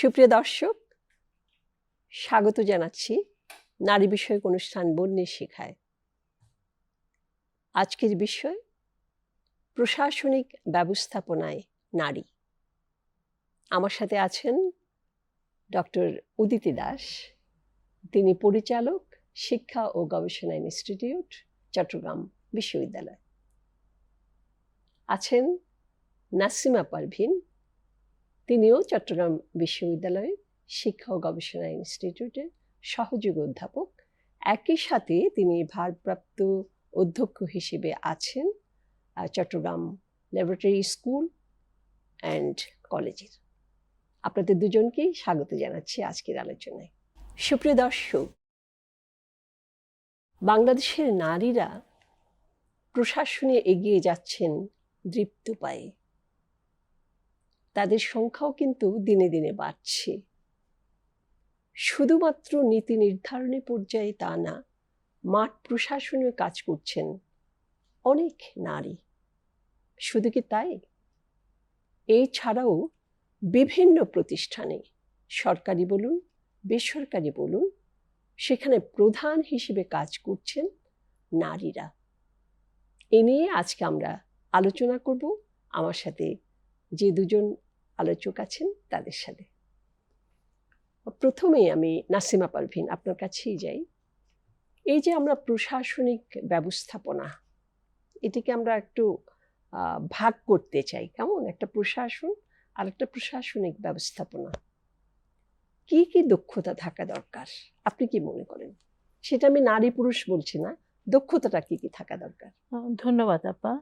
সুপ্রিয় দর্শক, স্বাগত জানাচ্ছি নারী বিষয়ক অনুষ্ঠান বন্যে শেখায়। আজকের বিষয়, প্রশাসনিক ব্যবস্থাপনায় নারী। আমার সাথে আছেন ডক্টর উদিতি দাস, তিনি পরিচালক শিক্ষা ও গবেষণা ইনস্টিটিউট, চট্টগ্রাম বিশ্ববিদ্যালয়। আছেন নাসিমা পারভিন তিনিও চট্টগ্রাম বিশ্ববিদ্যালয়ের শিক্ষা ও গবেষণা ইনস্টিটিউটের সহযোগী অধ্যাপক। একই সাথে তিনি ভারপ্রাপ্ত অধ্যক্ষ হিসেবে আছেন চট্টগ্রাম ল্যাবরেটরি স্কুল অ্যান্ড কলেজের। আপনাদের দুজনকেই স্বাগত জানাচ্ছি আজকের আলোচনায়। সুপ্রিয় দর্শক, বাংলাদেশের নারীরা প্রশাসনে এগিয়ে যাচ্ছেন দৃপ্ত পায়ে। তাদের সংখ্যাও কিন্তু দিনে দিনে বাড়ছে। শুধুমাত্র নীতি নির্ধারণী পর্যায়ে তা না, মাঠ প্রশাসনেও কাজ করছেন অনেক নারী। শুধু কি তাই? এই ছাড়াও বিভিন্ন প্রতিষ্ঠানে, সরকারি বলুন, বেসরকারি বলুন, সেখানে প্রধান হিসেবে কাজ করছেন নারীরা। এ নিয়ে আজকে আমরা আলোচনা করব। আমার সাথে যে দুজন আলোচক আছেন তাদের সাথে। প্রথমেই আমি নাসিমা পারভিন আপনার কাছেই যাই। এই যে আমরা প্রশাসনিক ব্যবস্থাপনা, এটিকে আমরা একটু ভাগ করতে চাই। কেমন? একটা প্রশাসন আর একটা প্রশাসনিক ব্যবস্থাপনা। কি কি দক্ষতা থাকা দরকার? আপনি কি মনে করেন? সেটা আমি নারী পুরুষ বলছি না। দক্ষতাটা কি কি থাকা দরকার? ধন্যবাদ আপা।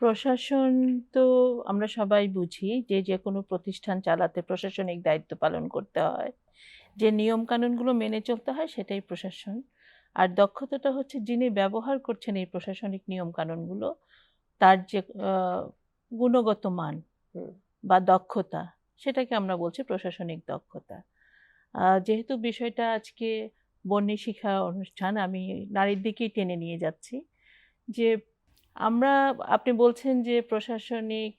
প্রশাসন তো আমরা সবাই বুঝি যে যে কোনো প্রতিষ্ঠান চালাতে প্রশাসনিক দায়িত্ব পালন করতে হয়। যে নিয়ম কানুনগুলো মেনে চলতে হয় সেটাই প্রশাসন। আর দক্ষতাটা হচ্ছে যিনি ব্যবহার করছেন এই প্রশাসনিক নিয়ম কানুনগুলো তার যে গুণগত মান বা দক্ষতা সেটাকে আমরা বলছি প্রশাসনিক দক্ষতা। যেহেতু বিষয়টা আজকে বন্যী শিক্ষা অনুষ্ঠান আমি নারীর দিকেই টেনে নিয়ে যাচ্ছি যে আমরা আপনি বলছেন যে প্রশাসনিক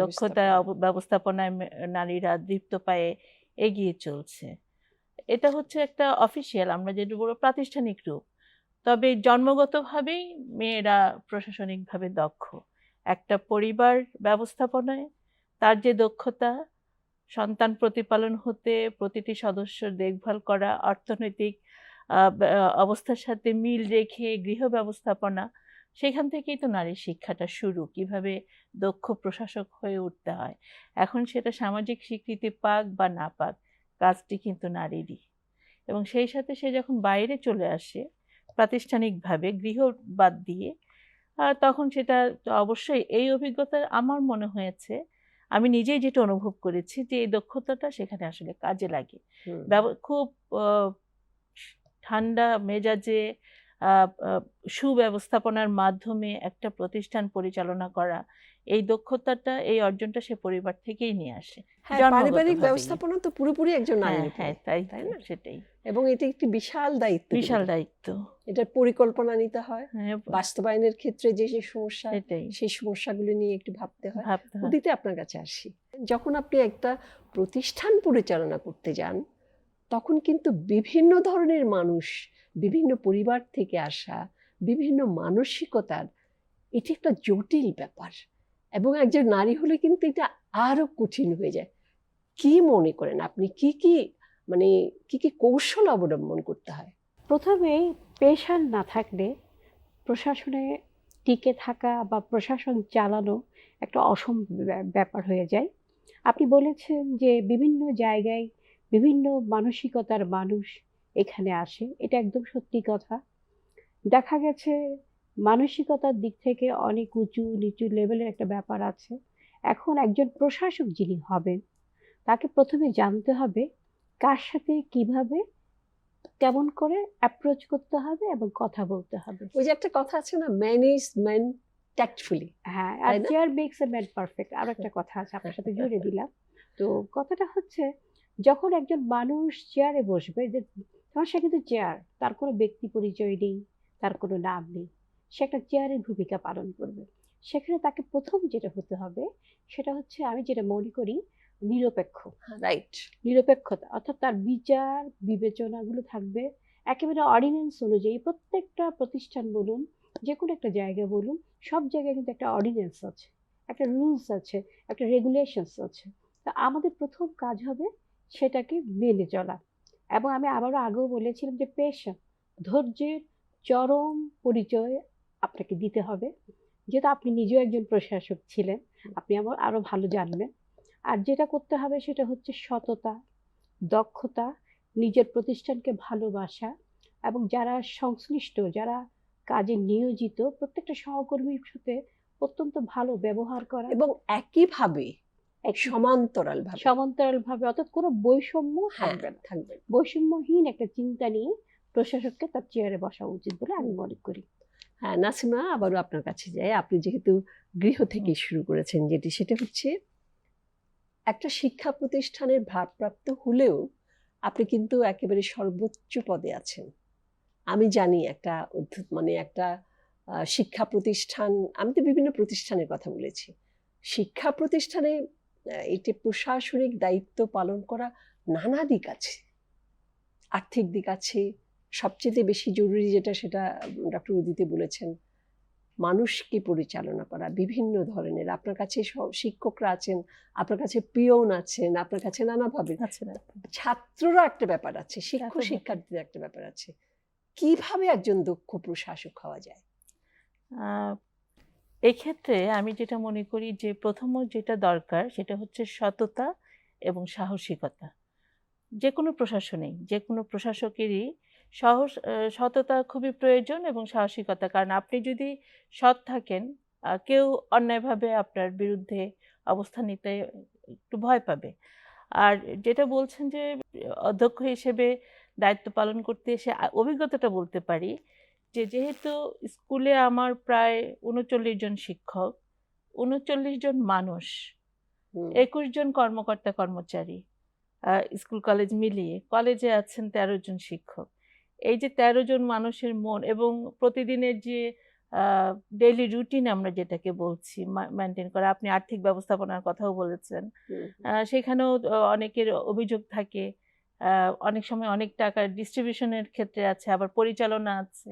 দক্ষতা ব্যবস্থাপনায় নারীরা দীপ্ত পায়ে এগিয়ে চলছে। এটা হচ্ছে একটা অফিসিয়াল আমরা যেটা বলব প্রাতিষ্ঠানিক রূপ। তবে জন্মগতভাবেই মেয়েরা প্রশাসনিকভাবে দক্ষ। একটা পরিবার ব্যবস্থাপনায় তার যে দক্ষতা সন্তান প্রতিপালন হতে প্রতিটি সদস্যর দেখভাল করা অর্থনৈতিক অবস্থার সাথে মিল রেখে গৃহ ব্যবস্থাপনা সেখান থেকেই তো নারীর শিক্ষাটা শুরু। কীভাবে দক্ষ প্রশাসক হয়ে উঠতে হয়? এখন সেটা সামাজিক স্বীকৃতি পাক বা না পাক কাজটি কিন্তু নারীরই। এবং সেই সাথে সে যখন বাইরে চলে আসে প্রাতিষ্ঠানিকভাবে গৃহ বাদ দিয়ে তখন সেটা অবশ্যই এই অভিজ্ঞতা আমার মনে হয়েছে আমি নিজেই যেটা অনুভব করেছি যে এই দক্ষতাটা সেখানে আসলে কাজে লাগে। খুব ঠান্ডা মেজাজে সুব্যবস্থাপনার মাধ্যমে একটা প্রতিষ্ঠান পরিচালনা করা এই দক্ষতাটা এই অর্জনটা সে পরিবার থেকেই নিয়ে আসে। হ্যাঁ পারিবারিক ব্যবস্থাপনা তো পুরোপুরি একজন হ্যাঁ নারীর হ্যাঁ তাই তাই না? সেটাই। এবং এটি একটি বিশাল দায়িত্ব বিশাল দায়িত্ব। এটার পরিকল্পনা নিতে হয়। হ্যাঁ বাস্তবায়নের ক্ষেত্রে যে যে সমস্যা সেটাই। সেই সমস্যাগুলো নিয়ে একটু ভাবতে হয়। উদিতে আপনার কাছে আসি। যখন আপনি একটা প্রতিষ্ঠান পরিচালনা করতে যান তখন কিন্তু বিভিন্ন ধরনের মানুষ, বিভিন্ন পরিবার থেকে আসা, বিভিন্ন মানসিকতার, এটি একটা জটিল ব্যাপার। এবং একজন নারী হলে কিন্তু এটা আরও কঠিন হয়ে যায়। কি মনে করেন আপনি? কি কি মানে কি কি কৌশল অবলম্বন করতে হয়? প্রথমেই পেশার না থাকলে প্রশাসনে টিকে থাকা বা প্রশাসন চালানো একটা অসম্ভব ব্যা- ব্যাপার হয়ে যায়। আপনি বলেছেন যে বিভিন্ন জায়গায় বিভিন্ন মানসিকতার মানুষ এখানে আসে। এটা একদম সত্যি কথা। দেখা গেছে মানসিকতার দিক থেকে অনেক উঁচু নিচু লেভেলের একটা ব্যাপার আছে। এখন একজন প্রশাসক যিনি হবেন তাকে প্রথমে জানতে হবে কার সাথে কীভাবে কেমন করে অ্যাপ্রোচ করতে হবে এবং কথা বলতে হবে। ওই যে একটা কথা আছে না ম্যানেজ ম্যান ট্যাক্টফুলি হ্যাঁ আর? Chair makes a man perfect আর একটা কথা আছে আপনার সাথে জুড়ে দিলাম। তো কথাটা হচ্ছে যখন একজন মানুষ চেয়ারে বসবে যে তখন সে কিন্তু চেয়ার তার কোনো ব্যক্তি পরিচয় নেই তার কোনো নাম নেই। সে একটা চেয়ারের ভূমিকা পালন করবে। সেখানে তাকে প্রথম যেটা হতে হবে সেটা হচ্ছে আমি যেটা মনে করি নিরপেক্ষ। রাইট নিরপেক্ষতা অর্থাৎ তার বিচার বিবেচনাগুলো থাকবে একেবারে অর্ডিন্যান্স অনুযায়ী। প্রত্যেকটা প্রতিষ্ঠান বলুন যে কোনো একটা জায়গা বলুন সব জায়গায় কিন্তু একটা অর্ডিন্যান্স আছে একটা রুলস আছে একটা রেগুলেশনস আছে। তা আমাদের প্রথম কাজ হবে সেটাকে মেনে চলা। এবং আমি আবারও আগেও বলেছিলাম যে পেশা, ধৈর্যের চরম পরিচয় আপনাকে দিতে হবে। যেহেতু আপনি নিজেও একজন প্রশাসক ছিলেন, আপনি আমার আরও ভালো জানবেন। আর যেটা করতে হবে সেটা হচ্ছে সততা, দক্ষতা, নিজের প্রতিষ্ঠানকে ভালোবাসা এবং যারা সংশ্লিষ্ট, যারা কাজে নিয়োজিত, প্রত্যেকটা সহকর্মীর সাথে অত্যন্ত ভালো ব্যবহার করা। এবং একইভাবে এক সমান্তরাল ভাবে সমান্তরাল ভাবে অর্থাৎ কোনো বৈষম্য হ্যাঁ থাকবে না। থাকবে বৈষম্যহীন একটা চিন্তা নিয়ে প্রশাসককে তার চেয়ারে বসা উচিত বলে আমি মনে করি। হ্যাঁ নাসিমা আবারও আপনার কাছে যাই। আপনি যেহেতু গৃহ থেকে শুরু করেছেন যেটি সেটা হচ্ছে একটা শিক্ষা প্রতিষ্ঠানের ভারপ্রাপ্ত হলেও আপনি কিন্তু একেবারে সর্বোচ্চ পদে আছেন। আমি জানি একটা অদ্ভুত মানে একটা শিক্ষা প্রতিষ্ঠান আমি তো বিভিন্ন প্রতিষ্ঠানের কথা বলেছি। শিক্ষা প্রতিষ্ঠানে এটি প্রশাসনিক দায়িত্ব পালন করা নানা দিক আছে। আর্থিক দিক আছে। সবচেয়ে বেশি জরুরি যেটা সেটা ডক্টর উদিতে বলেছেন মানুষকে পরিচালনা করা বিভিন্ন ধরনের। আপনার কাছে সব শিক্ষকরা আছেন আপনার কাছে পিয়ন আছেন আপনার কাছে নানাভাবে ছাত্ররা একটা ব্যাপার আছে শিক্ষক শিক্ষার্থীদের একটা ব্যাপার আছে। কীভাবে একজন দক্ষ প্রশাসক হওয়া যায়? আহ, এক্ষেত্রে আমি যেটা মনে করি যে প্রথম যেটা দরকার সেটা হচ্ছে সততা এবং সাহসিকতা। যে কোনো প্রশাসনেই যে কোনো প্রশাসকেরই সাহস সততা খুবই প্রয়োজন এবং সাহসিকতা। কারণ আপনি যদি সৎ থাকেন কেউ অন্যায়ভাবে আপনার বিরুদ্ধে অবস্থান নিতে একটু ভয় পাবে। আর যেটা বলছেন যে, অধ্যক্ষ হিসেবে দায়িত্ব পালন করতে এসে অভিজ্ঞতাটা বলতে পারি যে যেহেতু স্কুলে আমার প্রায় উনচল্লিশ জন শিক্ষক উনচল্লিশ জন মানুষ একুশ জন কর্মকর্তা কর্মচারী আহ, স্কুল কলেজ মিলিয়ে কলেজে আছেন তেরো জন শিক্ষক। এই যে তেরো জন মানুষের মন এবং প্রতিদিনের যে ডেইলি রুটিন আমরা যেটাকে বলছি মেনটেন করা আপনি আর্থিক ব্যবস্থাপনার কথাও বলেছেন। সেখানেও অনেকের অভিযোগ থাকে অনেক সময় অনেক টাকা ডিস্ট্রিবিউশনের ক্ষেত্রে আছে, আবার পরিচালনা আছে।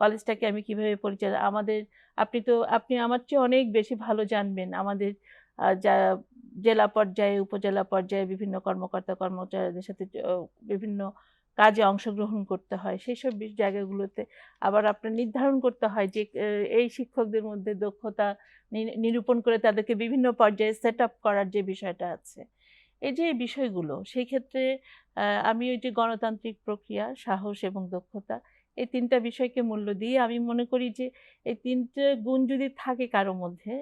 কলেজটাকে আমি কীভাবে পরিচালনা আমাদের, আপনি তো, আপনি আমার চেয়ে অনেক বেশি ভালো জানবেন। আমাদের যা, জেলা পর্যায়ে, উপজেলা পর্যায়ে বিভিন্ন কর্মকর্তা, কর্মচারীদের সাথে বিভিন্ন কাজে অংশগ্রহণ করতে হয়। সেই সব জায়গাগুলোতে আবার আপনার নির্ধারণ করতে হয় যে এই শিক্ষকদের মধ্যে দক্ষতা নিরূপণ করে তাদেরকে বিভিন্ন পর্যায়ে সেট আপ করার যে বিষয়টা আছে। এই যে বিষয়গুলো সেই ক্ষেত্রে আমি ওই যে গণতান্ত্রিক প্রক্রিয়া সাহস এবং দক্ষতা এই তিনটা বিষয়কে মূল্য দিয়ে আমি মনে করি যে এই তিনটে গুণ যদি থাকে কারও মধ্যে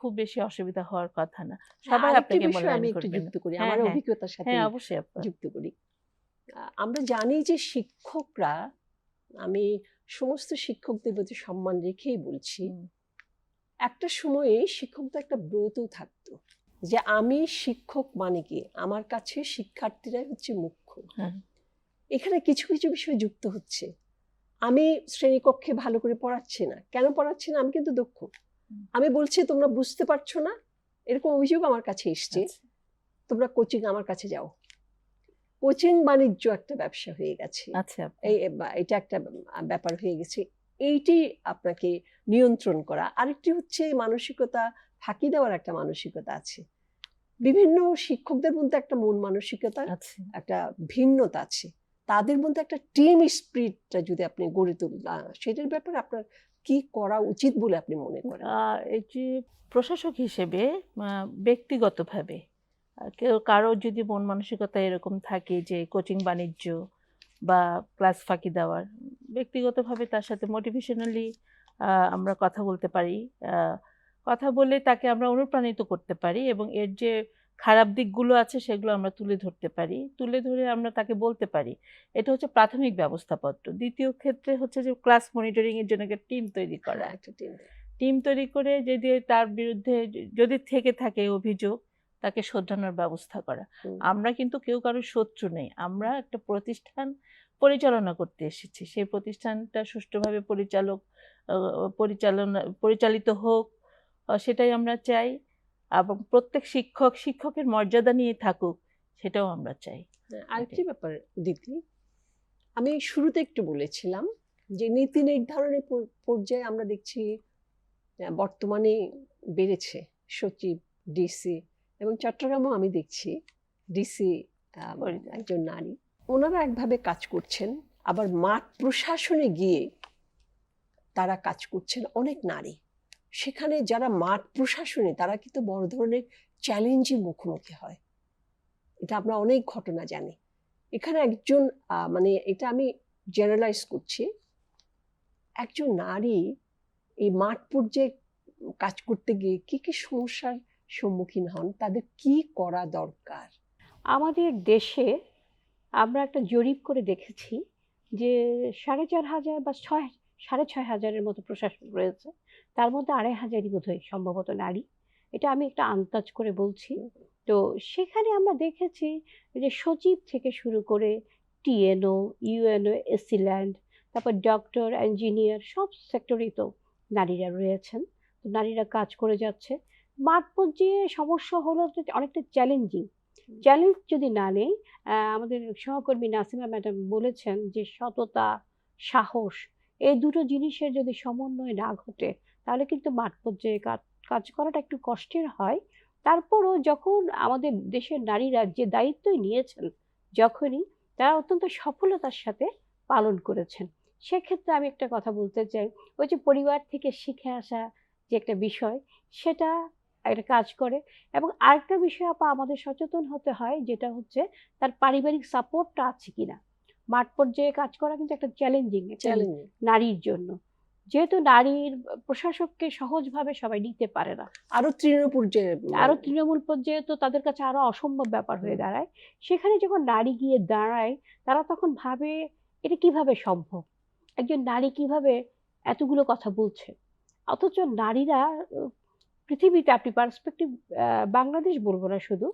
খুব বেশি অসুবিধা হওয়ার কথা না। সবাই আপনাকে আমি একটু যুক্ত করি হ্যাঁ, আমার হ্যাঁ। অভিজ্ঞতার সাথে হ্যাঁ অবশ্যই। যুক্ত করি। আমরা জানি যে শিক্ষকরা আমি সমস্ত শিক্ষকদের প্রতি সম্মান রেখেই বলছি একটা সময়ে শিক্ষকদের একটা ব্রত থাকতো। যে আমি শিক্ষক মানে কি? আমার কাছে শিক্ষার্থীরাই হচ্ছে মুখ্য। এখানে কিছু কিছু বিষয় যুক্ত হচ্ছে। আমি শ্রেণীকক্ষে ভালো করে পড়াচ্ছি না। কেন পড়াচ্ছি না? আমি কিন্তু দক্ষ। আমি বলছি তোমরা বুঝতে পারছ না? এরকম অভিযোগ আমার কাছে এসছে। আচ্ছা। তোমরা কোচিং আমার কাছে যাও। কোচিং বাণিজ্য একটা ব্যবসা হয়ে গেছে। আচ্ছা। এই এটা একটা ব্যাপার হয়ে গেছে। এইটি আপনাকে নিয়ন্ত্রণ করা। আরেকটি হচ্ছে মানসিকতা ফাঁকি দেওয়ার একটা মানসিকতা আছে। বিভিন্ন শিক্ষকদের মধ্যে একটা মন মানসিকতা আচ্ছা একটা ভিন্নতা আছে। তাদের মধ্যে একটা টিম স্পিরিটটা যদি আপনি গড়ে তুলেন সেটার ব্যাপারে আপনার কি করা উচিত বলে আপনি মনে করেন? এই যে প্রশাসক হিসেবে ব্যক্তিগতভাবে কেউ কারও যদি মন মানসিকতা এরকম থাকে যে কোচিং বাণিজ্য বা ক্লাস ফাঁকি দেওয়ার ব্যক্তিগতভাবে তার সাথে মোটিভেশনালি আমরা কথা বলতে পারি। আহ, কথা বলে তাকে আমরা অনুপ্রাণিত করতে পারি এবং এর যে খারাপ দিকগুলো আছে সেগুলো আমরা তুলে ধরতে পারি। তুলে ধরে আমরা তাকে বলতে পারি। এটা হচ্ছে প্রাথমিক ব্যবস্থাপত্র। দ্বিতীয় ক্ষেত্রে হচ্ছে যে ক্লাস মনিটরিং এর জন্য একটা টিম তৈরি করা। হ্যাঁ, একটা টিম টিম তৈরি করে যদি তার বিরুদ্ধে যদি থেকে থাকে অভিযোগ তাকে শোধরানোর ব্যবস্থা করা। আমরা কিন্তু কেউ কারোর শত্রু নেই। আমরা একটা প্রতিষ্ঠান পরিচালনা করতে এসেছি। সেই প্রতিষ্ঠানটা সুষ্ঠুভাবে পরিচালক পরিচালনা পরিচালিত হোক সেটাই আমরা চাই এবং প্রত্যেক শিক্ষক শিক্ষকের মর্যাদা নিয়ে থাকুক সেটাও আমরা চাই। হ্যাঁ, আরেকটি ব্যাপার দিদি আমি শুরুতে একটু বলেছিলাম যে নীতি নির্ধারণের পর্যায়ে আমরা দেখছি বর্তমানে বেড়েছে সচিব ডিসি এবং চট্টগ্রামও আমি দেখছি ডিসি। একজন নারী। ওনারা একভাবে কাজ করছেন আবার মাঠ প্রশাসনে গিয়ে তারা কাজ করছেন অনেক নারী। সেখানে যারা মাঠ প্রশাসনে, তারা কিন্তু বড় ধরনের চ্যালেঞ্জের মুখোমুখি হয়। এটা আমরা অনেক ঘটনা জানি। এখানে একজন মানে এটা আমি জেনারেলাইজ করছি। একজন নারী এই মাঠ পর্যায়ে কাজ করতে গিয়ে কি কি সমস্যার সম্মুখীন হন? তাদের কি করা দরকার? আমাদের দেশে আমরা একটা জরিপ করে দেখেছি যে সাড়ে চার হাজার বা ছয়, সাড়ে ছয় হাজারের মতো প্রশাসন রয়েছে। তার মধ্যে আড়াই হাজারই বোধহয় সম্ভবত নারী। এটা আমি একটা আন্দাজ করে বলছি। তো সেখানে আমরা দেখেছি যে সচিব থেকে শুরু করে টিএনও ইউএনও এসিল্যান্ড তারপর ডক্টর ইঞ্জিনিয়ার সব সেক্টরেই তো নারীরা রয়েছেন। তো নারীরা কাজ করে যাচ্ছে। মাঠ পর্যায়ে সমস্যা হলো অনেকটা চ্যালেঞ্জিং। চ্যালেঞ্জ যদি না নেই আমাদের সহকর্মী নাসিমা ম্যাডাম বলেছেন যে সততা সাহস এই দুটো জিনিসের যদি সমন্বয় না ঘটে তাহলে কিন্তু মাঠ পর্যায়ে কাজ করাটা একটু কষ্টের হয়। তারপরও যখন আমাদের দেশের নারীরা যে দায়িত্বই নিয়েছেন যখনই তারা অত্যন্ত সফলতার সাথে পালন করেছেন। সেক্ষেত্রে আমি একটা কথা বলতে চাই ওই যে পরিবার থেকে শিখে আসা যে একটা বিষয় সেটা একটা কাজ করে। এবং আরেকটা বিষয় আপা আমাদের সচেতন হতে হয় যেটা হচ্ছে তার পারিবারিক সাপোর্টটা আছে কিনা। মাঠ পর্যায়ে কাজ করা কিন্তু একটা চ্যালেঞ্জিং চ্যালেঞ্জ নারীর জন্য। যেহেতু নারীর প্রশাসককে সহজভাবে সবাই নিতে পারে না। আরও তৃণমূল পর্যায়ে আরও তৃণমূল পর্যায়ে তো তাদের কাছে আরও অসম্ভব ব্যাপার হয়ে দাঁড়ায় সেখানে যখন নারী গিয়ে দাঁড়ায় তারা তখন ভাবে এটা কীভাবে সম্ভব? একজন নারী কীভাবে এতগুলো কথা বলছে? অথচ নারীরা পৃথিবীতে আপনি পার্সপেক্টিভ বাংলাদেশ বলব না শুধু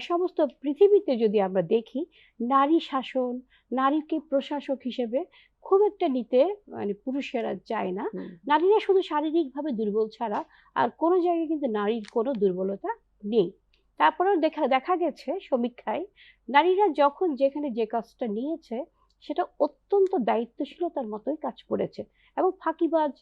সমস্ত পৃথিবীতে যদি আমরা দেখি নারী শাসন নারীকে প্রশাসক হিসেবে খুব একটা নিতে মানে পুরুষেরা চায় না। নারীরা শুধু শারীরিকভাবে দুর্বল ছাড়া আর কোনো জায়গায় কিন্তু নারীর কোনো দুর্বলতা নেই। তারপরেও দেখা দেখা গেছে সমীক্ষায় নারীরা যখন যেখানে যে কাজটা নিয়েছে সেটা অত্যন্ত দায়িত্বশীলতার মতোই কাজ করেছে এবং ফাঁকিবাজ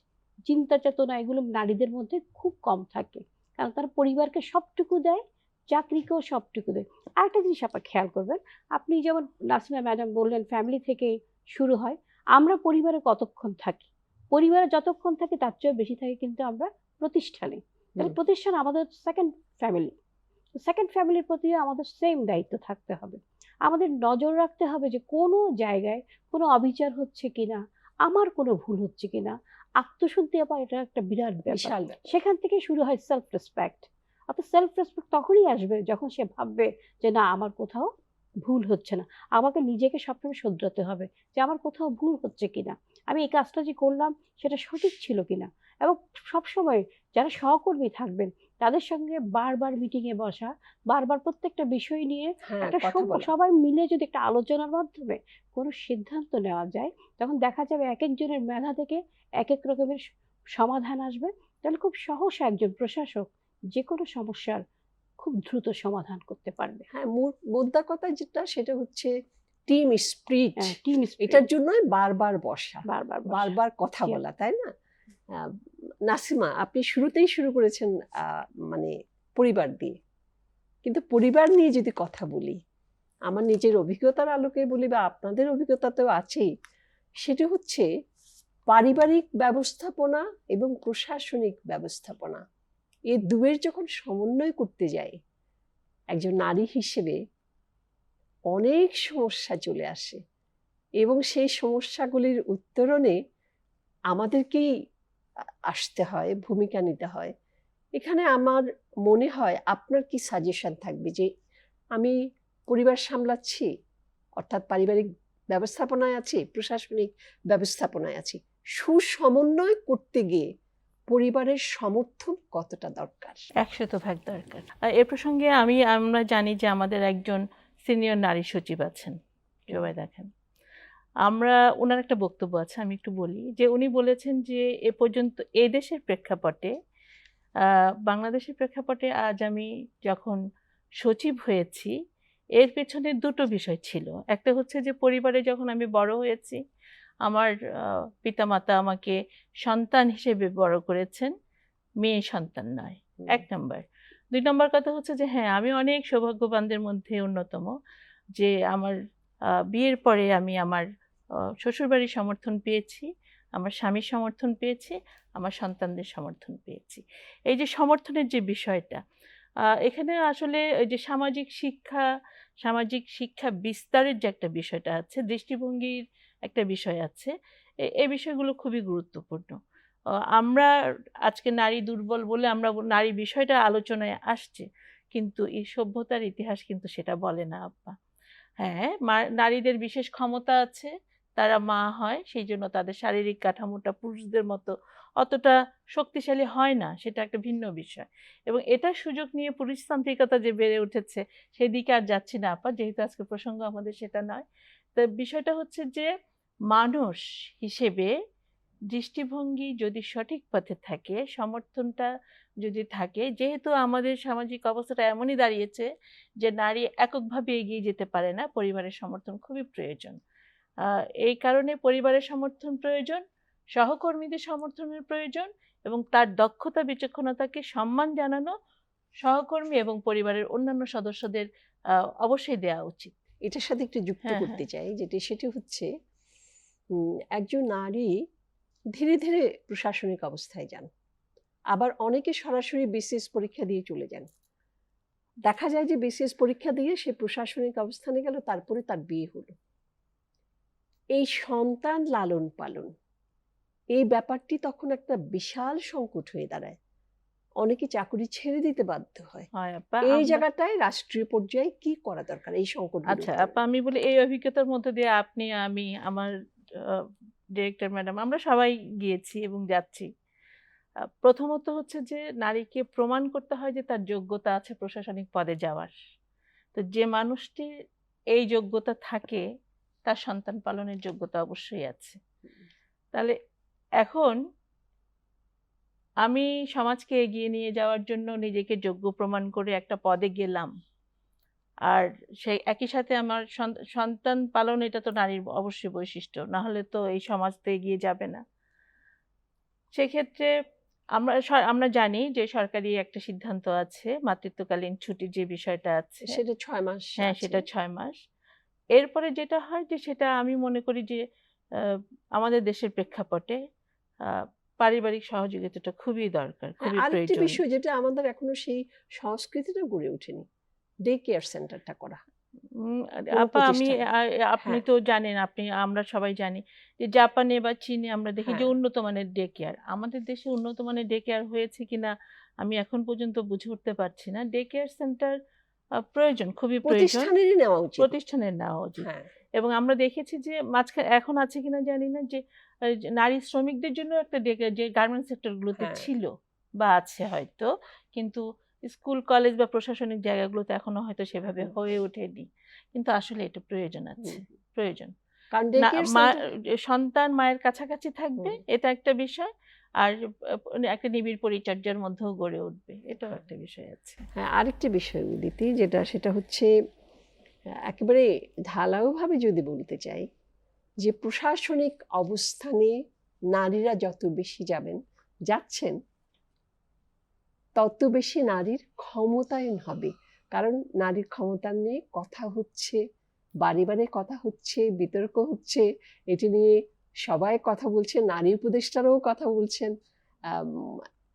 চিন্তা চেতনা এগুলো নারীদের মধ্যে খুব কম থাকে। কারণ তারা পরিবারকে সবটুকু দেয় চাকরিকেও সবটুকু দেয়। আরেকটা জিনিস আপনার খেয়াল করবেন আপনি যেমন নাসিমা ম্যাডাম বললেন ফ্যামিলি থেকে শুরু হয় আমরা পরিবারে কতক্ষণ থাকি? পরিবারে যতক্ষণ থাকে তার চেয়েও বেশি থাকে কিন্তু আমরা প্রতিষ্ঠানে। তাহলে প্রতিষ্ঠান আমাদের সেকেন্ড ফ্যামিলি সেকেন্ড ফ্যামিলির প্রতিও আমাদের সেম দায়িত্ব থাকতে হবে। আমাদের নজর রাখতে হবে যে কোনো জায়গায় কোনো অবিচার হচ্ছে কিনা আমার কোনো ভুল হচ্ছে কিনা আত্মশুদ্ধি আবার এটা একটা বিরাট বিশাল সেখান থেকে শুরু হয় সেলফ রেসপেক্ট অর্থাৎ সেলফ রেসপেক্ট তখনই আসবে যখন সে ভাববে যে না আমার কোথাও ভুল হচ্ছে না। আমাকে নিজেকে সবসময় শুধরাতে হবে যে আমার কোথাও ভুল হচ্ছে কিনা। আমি এই কাজটা যে করলাম সেটা সঠিক ছিল কিনা? এবং সবসময় যারা সহকর্মী থাকবেন তাদের সঙ্গে বারবার মিটিংয়ে বসা বারবার প্রত্যেকটা বিষয় নিয়ে হ্যাঁ একটা সবাই মিলে যদি একটা আলোচনার মাধ্যমে কোনো সিদ্ধান্ত নেওয়া যায় তখন দেখা যাবে এক একজনের মেধা থেকে এক এক রকমের সমাধান আসবে। তাহলে খুব সহসা একজন প্রশাসক যে কোনো সমস্যার খুব দ্রুত সমাধান করতে পারবে। হ্যাঁ মূল মোদ্দা কথা যেটা সেটা হচ্ছে টিম স্পিরিট টিম এটার জন্যই বারবার বসা। বারবার। বারবার কথা বলা তাই না? নাসিমা, আপনি শুরুতেই শুরু করেছেন মানে পরিবার দিয়ে। কিন্তু পরিবার নিয়ে যদি কথা বলি, আমার নিজের অভিজ্ঞতার আলোকে বলি বা আপনাদের অভিজ্ঞতা তো আছেই, সেটা হচ্ছে পারিবারিক ব্যবস্থাপনা এবং প্রশাসনিক ব্যবস্থাপনা। এই দুয়ের যখন সমন্বয় করতে যায়, একজন নারী হিসেবে অনেক সমস্যা চলে আসে এবং সেই সমস্যাগুলির উত্তরণে আমাদেরকেই আসতে হয় ভূমিকা নিতে হয়। এখানে আমার মনে হয় আপনার কি সাজেশন থাকবে যে আমি পরিবার সামলাচ্ছি অর্থাৎ পারিবারিক ব্যবস্থাপনায় আছি প্রশাসনিক ব্যবস্থাপনায় আছি সুসমন্বয় করতে গিয়ে পরিবারের সমর্থন কতটা দরকার? একশত ভাগ দরকার। আর এ প্রসঙ্গে আমি আমরা জানি যে আমাদের একজন সিনিয়র নারী সচিব আছেন সবাই দেখেন আমরা ওনার একটা বক্তব্য আছে আমি একটু বলি যে উনি বলেছেন যে এ পর্যন্ত এ দেশের প্রেক্ষাপটে বাংলাদেশের প্রেক্ষাপটে আজ আমি যখন সচিব হয়েছি এর পেছনে দুটো বিষয় ছিল। একটা হচ্ছে যে পরিবারে যখন আমি বড় হয়েছি আমার পিতামাতা আমাকে সন্তান হিসেবে বড় করেছেন মেয়ে সন্তান নয় এক নম্বর। দুই নম্বর কথা হচ্ছে যে হ্যাঁ আমি অনেক সৌভাগ্যবানদের মধ্যে অন্যতম যে আমার বিয়ের পরে আমি আমার শ্বশুরবাড়ির সমর্থন পেয়েছি, আমার স্বামীর সমর্থন পেয়েছি, আমার সন্তানদের সমর্থন পেয়েছি। এই যে সমর্থনের যে বিষয়টা এখানে আসলে ওই যে সামাজিক শিক্ষা সামাজিক শিক্ষা বিস্তারের যে একটা বিষয়টা আছে, দৃষ্টিভঙ্গির একটা বিষয় আছে এই বিষয়গুলো খুবই গুরুত্বপূর্ণ। আমরা আজকে নারী দুর্বল বলে আমরা নারী বিষয়টা আলোচনায় আসছে, কিন্তু এই সভ্যতার ইতিহাস কিন্তু সেটা বলে না, আব্বা। হ্যাঁ নারীদের বিশেষ ক্ষমতা আছে তারা মা হয় সেই জন্য তাদের শারীরিক কাঠামোটা পুরুষদের মতো অতটা শক্তিশালী হয় না, সেটা একটা ভিন্ন বিষয়। এবং এটার সুযোগ নিয়ে পুরুষতান্ত্রিকতা যে বেড়ে উঠেছে, সেদিকে আর যাচ্ছি না, আপা, যেহেতু আজকে প্রসঙ্গ আমাদের সেটা নয়। তো বিষয়টা হচ্ছে যে, মানুষ হিসেবে দৃষ্টিভঙ্গি যদি সঠিক পথে থাকে, সমর্থনটা যদি থাকে, যেহেতু আমাদের সামাজিক অবস্থাটা এমনই দাঁড়িয়েছে যে, নারী এককভাবে এগিয়ে যেতে পারে না, পরিবারের সমর্থন খুবই প্রয়োজন। এই কারণে পরিবারের সমর্থন প্রয়োজন সহকর্মীদের সমর্থনের প্রয়োজন এবং তার দক্ষতা বিচক্ষণতাকে সম্মান জানানো সহকর্মী এবং পরিবারের অন্যান্য সদস্যদের অবশ্যই দেওয়া উচিত। এটার সাথে একটু যুক্ত হ্যাঁ, করতে চাই যেটা সেটি হচ্ছে একজন নারী ধীরে ধীরে প্রশাসনিক অবস্থায় যান আবার অনেকে সরাসরি বিসিএস পরীক্ষা দিয়ে চলে যান। দেখা যায় যে বিসিএস পরীক্ষা দিয়ে সে প্রশাসনিক অবস্থানে গেল তারপরে তার বিয়ে হলো। এই সন্তান লালন পালন। এই ব্যাপারটি তখন একটা বিশাল সংকট হয়ে দাঁড়ায়। অনেকে চাকরি ছেড়ে দিতে বাধ্য হয়। এই জায়গাটায় রাষ্ট্রীয় পর্যায়ে কি করা দরকার এই সংকট আচ্ছা আপা আমি বলি এই অভিজ্ঞতার মধ্যে দিয়ে আপনি আমি আমার ডিরেক্টর ম্যাডাম আমরা সবাই গিয়েছি এবং যাচ্ছি। প্রথমত হচ্ছে যে নারীকে প্রমাণ করতে হয় যে তার যোগ্যতা আছে প্রশাসনিক পদে যাওয়ার। তো যে মানুষটি এই যোগ্যতা থাকে তার সন্তান পালনের যোগ্যতা অবশ্যই আছে। তাহলে এখন আমি সমাজকে এগিয়ে নিয়ে যাওয়ার জন্য নিজেকে যোগ্য প্রমাণ করে একটা পদে গেলাম। আর সেই একই সাথে আমার সন্তান পালন এটা তো নারীর অবশ্যই বৈশিষ্ট্য না হলে তো এই সমাজ তো এগিয়ে যাবে না। সেক্ষেত্রে আমরা আমরা জানি যে সরকারি একটা সিদ্ধান্ত আছে মাতৃত্বকালীন ছুটির যে বিষয়টা আছে। সেটা ছয় মাস হ্যাঁ সেটা ছয় মাস। এরপরে যেটা হয় যে সেটা আমি মনে করি যে আমাদের দেশের প্রেক্ষাপটে পারিবারিক সহযোগিতাটা খুবই দরকার হ্যাঁ, খুবই আরেকটি বিষয় যেটা আমাদের এখনও সেই সংস্কৃতিটা গড়ে ওঠেনি ডে কেয়ার সেন্টারটা করা আপা আমি আপনি হ্যাঁ। তো জানেন আপনি আমরা সবাই জানি যে জাপানে বা চীনে আমরা দেখি যে হ্যাঁ। উন্নত মানের ডে কেয়ার আমাদের দেশে উন্নত মানের ডে কেয়ার হয়েছে কিনা আমি এখন পর্যন্ত বুঝে উঠতে পারছি না। ডে কেয়ার সেন্টার প্রয়োজন খুবই প্রয়োজন। প্রতিষ্ঠানেরই নেওয়া উচিত। প্রতিষ্ঠানের নেওয়া উচিত। হ্যাঁ। এবং আমরা দেখেছি যে মাঝখানে এখন আছে কিনা জানি না যে নারী শ্রমিকদের জন্য একটা যে গার্মেন্টস সেক্টরগুলোতে হ্যাঁ। ছিল বা আছে হয়তো কিন্তু স্কুল কলেজ বা প্রশাসনিক জায়গাগুলোতে এখনও হয়তো সেভাবে। হয়ে ওঠেনি। কিন্তু আসলে এটা প্রয়োজন আছে প্রয়োজন। সন্তান মায়ের কাছাকাছি থাকবে এটা একটা বিষয়। আর আহ, একটা নিবিড় পরিচর্যার মধ্যেও গড়ে উঠবে। এটাও একটা বিষয় আছে। হ্যাঁ আরেকটি বিষয় দিতি যেটা সেটা হচ্ছে একেবারে ঢালাওভাবে যদি বলতে চাই যে প্রশাসনিক অবস্থানে নারীরা যত বেশি যাবেন যাচ্ছেন তত বেশি নারীর ক্ষমতায়ন হবে। কারণ নারীর ক্ষমতা নিয়ে কথা হচ্ছে বারে বারে কথা হচ্ছে বিতর্ক হচ্ছে এটি নিয়ে সবাই কথা বলছেন, নারী উপদেষ্টারাও কথা বলছেন।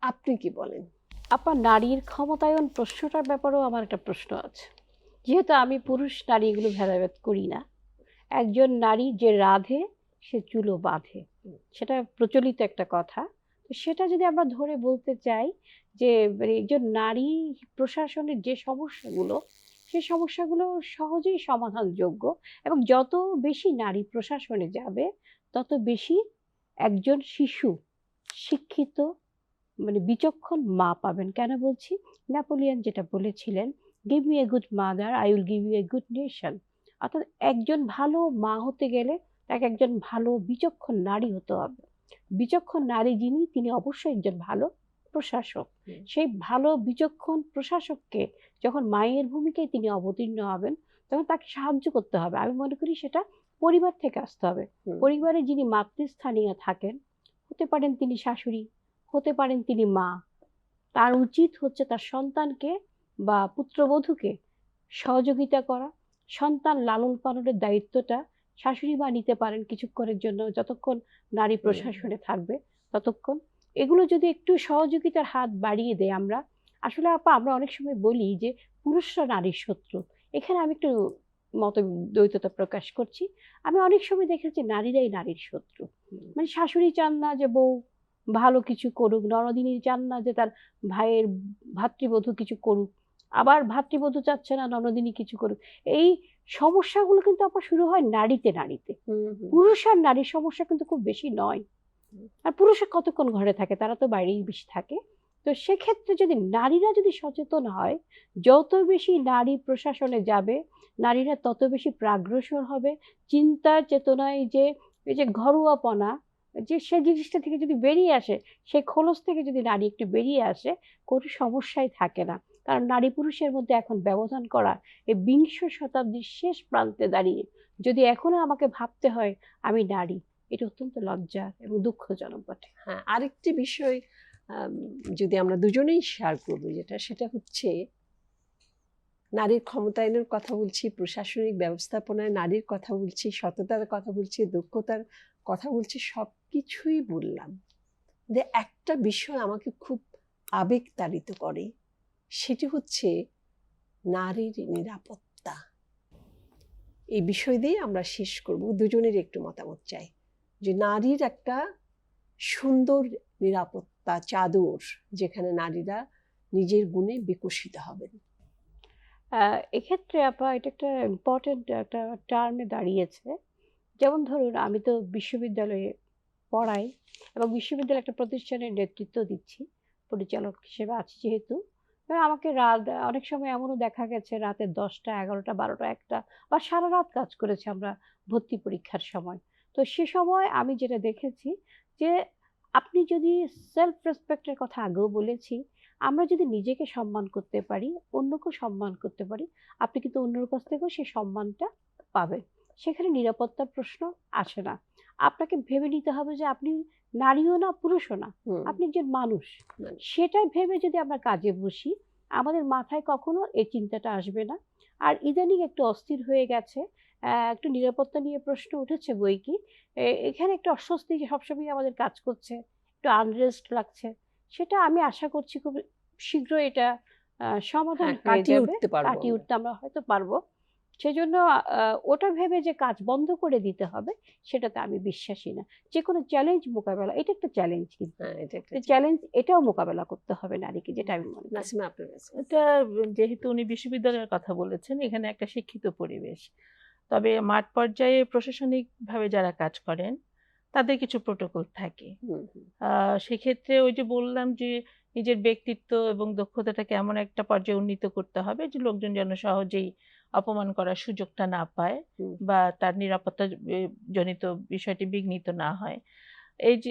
আপনি কি বলেন? আপা, নারীর ক্ষমতায়ন প্রশ্নটার ব্যাপারেও আমার একটা প্রশ্ন আছে। যেহেতু আমি পুরুষ, নারী এগুলো ভেদাভেদ করি না। একজন নারী যে রাধে, সে চুলো বাঁধে। সেটা প্রচলিত একটা কথা। তো সেটা যদি আমরা ধরে বলতে চাই যে মানে একজন নারী প্রশাসনের যে সমস্যাগুলো সেই সমস্যাগুলো সহজেই সমাধানযোগ্য এবং যত বেশি নারী প্রশাসনে যাবে তত বেশি একজন শিশু শিক্ষিত মানে বিচক্ষণ মা পাবেন। কেন বলছি? নেপোলিয়ান যেটা বলেছিলেন give me a good mother I will give you a good nation অর্থাৎ একজন ভালো মা হতে গেলে তাকে একজন ভালো বিচক্ষণ নারী হতে হবে। বিচক্ষণ নারী যিনি তিনি অবশ্যই একজন ভালো প্রশাসক। সেই ভালো বিচক্ষণ প্রশাসককে যখন মায়ের ভূমিকায় তিনি অবতীর্ণ হবেন তখন তাকে সাহায্য করতে হবে। আমি মনে করি সেটা পরিবার থেকে আসতে হবে। পরিবারে যিনি মাতৃস্থানীয় থাকেন হতে পারেন তিনি শাশুড়ি হতে পারেন তিনি মা তার উচিত হচ্ছে তার সন্তানকে বা পুত্রবধূকে সহযোগিতা করা সন্তান লালন পালনের দায়িত্বটা শাশুড়ি মা নিতে পারেন কিছুক্ষণের জন্য যতক্ষণ নারী প্রশাসনে থাকবে ততক্ষণ। এগুলো যদি একটু সহযোগিতার হাত বাড়িয়ে দেয় আমরা আসলে আপা আমরা অনেক সময় বলি যে পুরুষরা নারীর শত্রু। এখানে আমি একটু মত দ্বৈততা প্রকাশ করছি। আমি অনেক সময় দেখেছি নারীরাই নারীর শত্রু। মানে শাশুড়ি চান না যে বউ ভালো কিছু করুক নরদিনী চান না যে তার ভাইয়ের ভাতৃবধূ কিছু করুক। আবার ভাতৃবধূ চাচ্ছে না ননদিনী কিছু করুক। এই সমস্যাগুলো কিন্তু আবার শুরু হয় নারীতে নারীতে। পুরুষ আর নারীর সমস্যা কিন্তু খুব বেশি নয়। আর পুরুষের কতক্ষণ ঘরে থাকে? তারা তো বাইরেই বেশি থাকে। তো সেক্ষেত্রে যদি নারীরা যদি সচেতন হয় যত বেশি নারী প্রশাসনে যাবে, নারীরা তত বেশি প্রাগ্রসর হবে। চিন্তা চেতনায় যে, এই যে ঘরোয়াপনা, যে সে জিনিসটা থেকে যদি বেরিয়ে আসে সেই খোলস থেকে যদি নারী একটু বেরিয়ে আসে, কোনো সমস্যাই থাকে না। কারণ নারী পুরুষের মধ্যে এখন ব্যবধান করা এই বিংশ শতাব্দীর শেষ প্রান্তে দাঁড়িয়ে যদি এখনও আমাকে ভাবতে হয়, আমি নারী। এটা অত্যন্ত লজ্জা এবং দুঃখজনক বটে। হ্যাঁ আরেকটি বিষয় যদি আমরা দুজনেই শেয়ার করব যেটা, সেটা হচ্ছে নারীর ক্ষমতায়নের কথা বলছি, প্রশাসনিক ব্যবস্থাপনায় নারীর কথা বলছি, সততার কথা বলছি, দক্ষতার কথা বলছি সব কিছুই বললাম। যে একটা বিষয় আমাকে খুব আবেগ তাড়িত করে, সেটি হচ্ছে নারীর নিরাপত্তা। এই বিষয় দিয়ে আমরা শেষ করব, দুজনের একটু মতামত চাই। যে নারীর একটা সুন্দর নিরাপত্তা চাদর যেখানে নারীরা নিজের গুণে বিকশিত হবেন। এক্ষেত্রে আপা, এটা একটা ইম্পর্টেন্ট একটা টার্মে দাঁড়িয়েছে। যেমন ধরুন, আমি তো বিশ্ববিদ্যালয়ে পড়াই এবং বিশ্ববিদ্যালয়ে একটা প্রতিষ্ঠানের নেতৃত্ব দিচ্ছি, পরিচালক হিসেবে আছি যেহেতু। আমাকে রাত, অনেক সময় এমনও দেখা গেছে, রাতে দশটা, এগারোটা, বারোটা, একটা বা সারা রাত কাজ করেছি আমরা ভর্তি পরীক্ষার সময়। তো সে সময় আমি যেটা দেখেছি যে আপনি যদি সেলফ রেসপেক্টের কথা আগেও বলেছি আমরা যদি নিজেকে সম্মান করতে পারি অন্যকেও সম্মান করতে পারি আপনি কিন্তু অন্যের কাছ থেকেও সেই সম্মানটা পাবেন। সেখানে নিরাপত্তার প্রশ্ন আসে না। আপনাকে ভেবে নিতে হবে যে আপনি নারীও না পুরুষও না। আপনি একজন মানুষ। সেটাই ভেবে যদি আমরা কাজে বসি আমাদের মাথায় কখনো এই চিন্তাটা আসবে না। আর ইদানিং একটু অস্থির হয়ে গেছে। একটু নিরাপত্তা নিয়ে প্রশ্ন উঠেছে বই কি? এখানে একটু অস্বস্তি সবসময় আমাদের কাজ করছে একটু আনরেস্ট লাগছে সেটা আমি আশা করছি খুব শীঘ্র এটা সমাধান হ্যাঁ, কাটিয়ে উঠতে পারব কাটিয়ে আমরা। উঠতে আমরা হয়তো পারব। সেজন্য ওটা ভেবে যে কাজ বন্ধ করে দিতে হবে সেটাতে আমি বিশ্বাসী না। যে কোনো চ্যালেঞ্জ মোকাবেলা এটা একটা চ্যালেঞ্জ কিন্তু। হ্যাঁ এটা চ্যালেঞ্জ এটাও মোকাবেলা করতে হবে নারীকে যেটা আমি মনে করি। নাসিমা আপনার এটা যেহেতু উনি বিশ্ববিদ্যালয়ের কথা বলেছেন এখানে একটা শিক্ষিত পরিবেশ। তবে মাঠ পর্যায়ে প্রশাসনিকভাবে যারা কাজ করেন তাদের কিছু প্রোটোকল থাকে। সেক্ষেত্রে ওই যে বললাম যে নিজের ব্যক্তিত্ব এবং দক্ষতাটাকে এমন একটা পর্যায়ে উন্নীত করতে হবে যে লোকজন যেন সহজেই অপমান করার সুযোগটা না পায় বা তার নিরাপত্তা জনিত বিষয়টি বিঘ্নিত না হয়। এই যে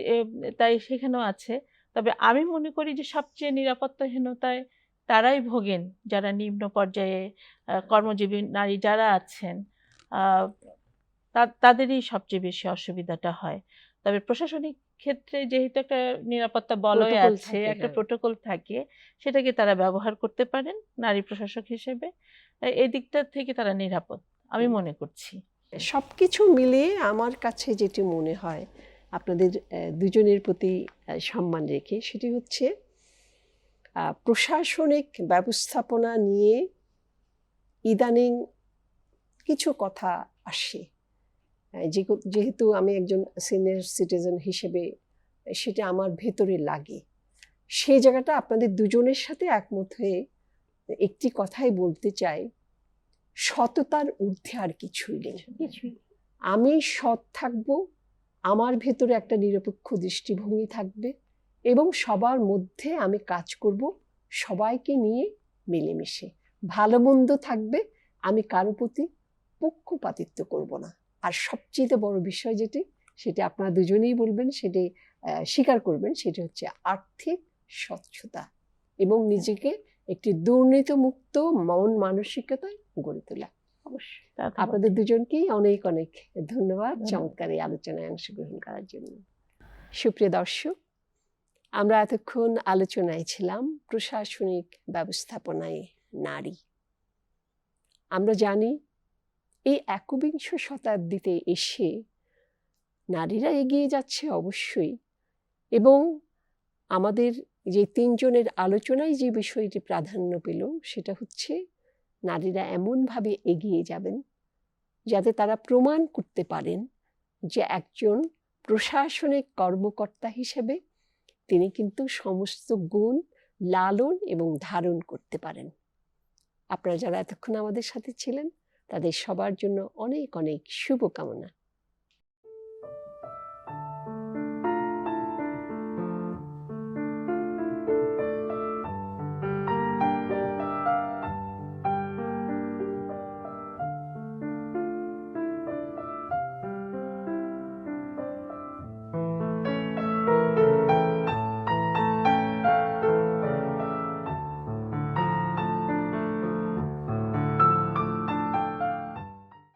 তাই সেখানেও আছে। তবে আমি মনে করি যে সবচেয়ে নিরাপত্তাহীনতায় তারাই ভোগেন যারা নিম্ন পর্যায়ে কর্মজীবী নারী যারা আছেন। তাদেরই সবচেয়ে বেশি অসুবিধাটা হয়। তবে প্রশাসনিক ক্ষেত্রে যেহেতু একটা নিরাপত্তা বলয় আছে একটা হ্যাঁ। প্রোটোকল থাকে সেটাকে তারা ব্যবহার করতে পারেন নারী প্রশাসক হিসেবে। এই দিকটা থেকে তারা নিরাপদ আমি মনে করছি। সব কিছু মিলিয়ে আমার কাছে যেটি মনে হয় আপনাদের দুজনের প্রতি সম্মান রেখে সেটি হচ্ছে প্রশাসনিক ব্যবস্থাপনা নিয়ে ইদানিং কিছু কথা আসে। যেহেতু আমি একজন সিনিয়র সিটিজেন হিসেবে সেটা আমার ভেতরে লাগে। সেই জায়গাটা আপনাদের দুজনের সাথে একমত হয়ে একটি কথাই বলতে চাই সততার ঊর্ধ্বে আর কিছুই নেই। আমি সৎ থাকব আমার ভেতরে একটা নিরপেক্ষ দৃষ্টিভঙ্গি থাকবে এবং সবার মধ্যে আমি কাজ করব সবাইকে নিয়ে মিলেমিশে। ভালো মন্দ থাকবে আমি কারও প্রতি পক্ষপাতিত্ব করব না। আর সবচেয়ে বড় বিষয় যেটি সেটি আপনারা দুজনেই বলবেন সেটি স্বীকার করবেন সেটি হচ্ছে আর্থিক স্বচ্ছতা এবং নিজেকে একটি দুর্নীতিমুক্ত মন মানসিকতায় গড়ে তোলা। অবশ্যই আপনাদের দুজনকেই অনেক অনেক ধন্যবাদ ধন্যবাদ। চমৎকার এই আলোচনায় অংশগ্রহণ করার জন্য। সুপ্রিয় দর্শক আমরা এতক্ষণ আলোচনায় ছিলাম প্রশাসনিক ব্যবস্থাপনায় নারী। আমরা জানি এই একবিংশ শতাব্দীতে এসে নারীরা এগিয়ে যাচ্ছে অবশ্যই এবং আমাদের যে তিনজনের আলোচনায় যে বিষয়টি প্রাধান্য পেল সেটা হচ্ছে নারীরা এমনভাবে এগিয়ে যাবেন যাতে তারা প্রমাণ করতে পারেন যে একজন প্রশাসনিক কর্মকর্তা হিসেবে তিনি কিন্তু সমস্ত গুণ লালন এবং ধারণ করতে পারেন। আপনারা যারা এতক্ষণ আমাদের সাথে ছিলেন তাদের সবার জন্য অনেক অনেক শুভকামনা।